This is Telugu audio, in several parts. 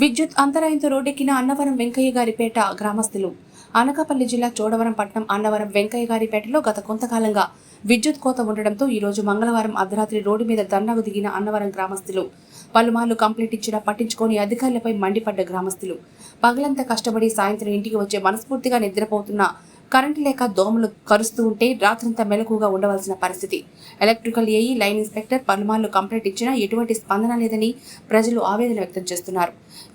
విద్యుత్ అంతరాయంతో రోడ్డెక్కిన అన్నవరం వెంకయ్య గారిపేట గ్రామస్తులు. అనకాపల్లి జిల్లా చోడవరం పట్నం అన్నవరం వెంకయ్య గారిపేటలో గత కొంతకాలంగా విద్యుత్ కోత ఉండడంతో ఈ రోజు మంగళవారం అర్ధరాత్రి రోడ్డు మీద దండాకు దిగిన అన్నవరం గ్రామస్తులు. పలుమార్లు కంప్లైంట్ ఇచ్చినా పట్టించుకొని అధికారులపై మండిపడ్డ గ్రామస్తులు. పగలంతా కష్టపడి సాయంత్రం ఇంటికి వచ్చే మనస్ఫూర్తిగా నిద్రపోతున్న కరెంటు లేక దోమలు కరుస్తూ ఉంటే రాత్రంతా మెలకుగా ఉండవలసిన పరిస్థితి. ఎలక్ట్రికల్ ఏఈ లైన్ ఇన్స్పెక్టర్ పలుమార్లు కంప్లైంట్ ఇచ్చినా ఎటువంటి స్పందన లేదని ప్రజలు ఆవేదన వ్యక్తం చేస్తున్నారు.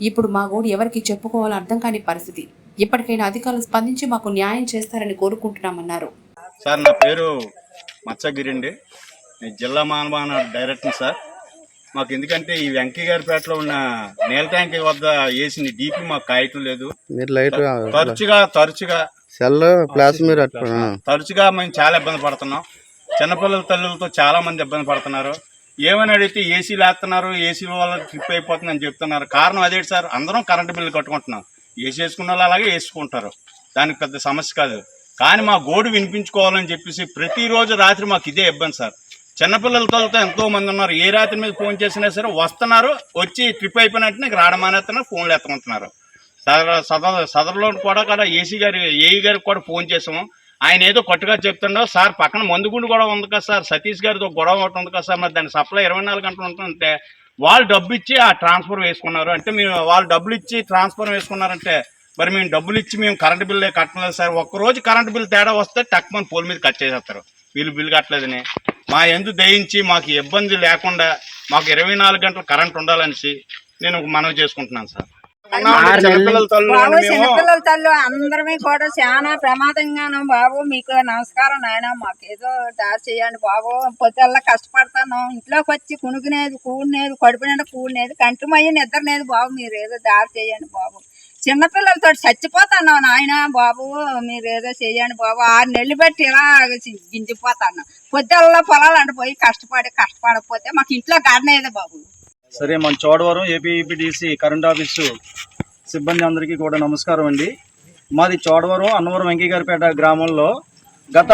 ఇప్పుడు మా గోడు ఎవరికి చెప్పుకోవాలో అర్థం కాని పరిస్థితి. ఇప్పటికైనా అధికారులు స్పందించి మాకు న్యాయం చేస్తారని కోరుకుంటున్నామన్నారు. సార్ నా పేరు మత్సగిరి అండి నేను జిల్లా మానవాన డైరెక్టర్ సార్. మాకు ఎందుకంటే ఈ వెంకయ్య గారిపేటలో ఉన్న నీల ట్యాంక్ వద్ద వేసిన డీపీ మాకు కాయటం లేదు. తరచుగా తరచుగా సెల్ ప్లాస్ మీరు. తరచుగా మేము చాలా ఇబ్బంది పడుతున్నాం. చిన్నపిల్లల తల్లులతో చాలా మంది ఇబ్బంది పడుతున్నారు. ఏమని అడిగితే ఏసీలు వేస్తున్నారు ఏసీ వల్ల ట్రిప్ అయిపోతుంది అని చెప్తున్నారు. కారణం అదేంటి సార్ అందరం కరెంటు బిల్లు కట్టుకుంటున్నాం. ఏసీ వేసుకున్న వాళ్ళు అలాగే వేసుకుంటారు. దానికి పెద్ద సమస్య కాదు. కానీ మా గోడు వినిపించుకోవాలని చెప్పేసి ప్రతిరోజు రాత్రి మాకు ఇదే ఇబ్బంది సార్. చిన్నపిల్లల తల్లితో ఎంతో మంది ఉన్నారు. ఏ రాత్రి మీద ఫోన్ చేసినా సరే వస్తున్నారు వచ్చి ట్రిప్ అయిపోయినట్టు నీకు రావడం మానేస్తున్నారు ఫోన్లు ఎత్తుకుంటున్నారు సదర్ సదర్ సదర్లో కూడా కదా ఏసీ గారి ఏఈ గారికి కూడా ఫోన్ చేసాము. ఆయన ఏదో కొట్టుగా చెప్తుండో సార్ పక్కన మందుగుండు కూడా ఉంది కదా సార్ సతీష్ గారితో గొడవ ఒకటి ఉంది కదా సార్ మరి దాని సప్లై ఇరవై నాలుగు గంటలు ఉంటుందంటే వాళ్ళు డబ్బు ఇచ్చి ఆ ట్రాన్స్ఫర్ వేసుకున్నారు. అంటే మేము వాళ్ళు డబ్బులు ఇచ్చి ట్రాన్స్ఫర్ వేసుకున్నారంటే మరి మేము డబ్బులు ఇచ్చి మేము కరెంట్ బిల్లు కట్టలేదు సార్. ఒక్కరోజు కరెంట్ బిల్ తేడా వస్తే టక్ పోల్ మీద కట్ చేసేస్తారు. వీళ్ళు బిల్లు కట్టలేదని. మా ఎందు దయించి మాకు ఇబ్బంది లేకుండా మాకు ఇరవై నాలుగు గంటలు కరెంట్ ఉండాలనేసి నేను మనవి చేసుకుంటున్నాను సార్. బాబు చిన్నపిల్లల తల్లు అందరమే కూడా చాలా ప్రమాదంగాను బాబు మీకు నమస్కారం నాయన మాకు ఏదో దారి చేయండి బాబు. పొద్దుల్లా కష్టపడతాను. ఇంట్లోకి వచ్చి కునుకునేది కూడినేది కడుపు నిండా కూడినేది కంటిమయ్యి నిద్రనేది బాబు మీరు ఏదో దారి చేయండి బాబు. చిన్నపిల్లలతో చచ్చిపోతాను నాయన బాబు మీరు ఏదో చేయండి బాబు. ఆరు నెలలు బట్టి ఇలా గింజిపోతాను. పొద్దుల్లా పొలాలు అంటే పోయి కష్టపడి కష్టపడకపోతే మాకు ఇంట్లో గడనేది బాబు. సరే మన చోడవరం ఏపీఈపిడిసి కరెంట్ ఆఫీసు సిబ్బంది అందరికీ కూడా నమస్కారం అండి. మాది చోడవరం అన్నవరం వెంకయ్యగారిపేట గ్రామంలో గత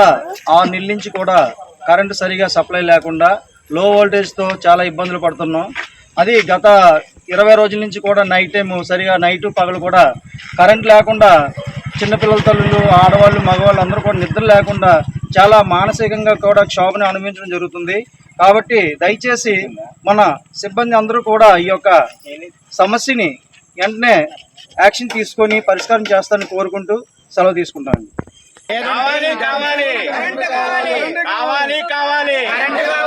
ఆరు నెలల నుంచి కూడా కరెంటు సరిగా సప్లై లేకుండా లో వోల్టేజ్తో చాలా ఇబ్బందులు పడుతున్నాం. అది గత ఇరవై రోజుల నుంచి కూడా నైట్ టైము సరిగా నైట్ పగలు కూడా కరెంట్ లేకుండా చిన్నపిల్లల తల్లులు ఆడవాళ్ళు మగవాళ్ళు అందరూ కూడా నిద్ర లేకుండా చాలా మానసికంగా కూడా క్షోభను అనుభవించడం జరుగుతుంది. కాబట్టి దయచేసి మన సిబ్బంది అందరూ కూడా ఈ యొక్క సమస్యని వెంటనే యాక్షన్ తీసుకొని పరిష్కారం చేస్తారని కోరుకుంటూ సెలవు తీసుకుంటాను కావాలి కావాలి. కావాలి కావాలి. కావాలి.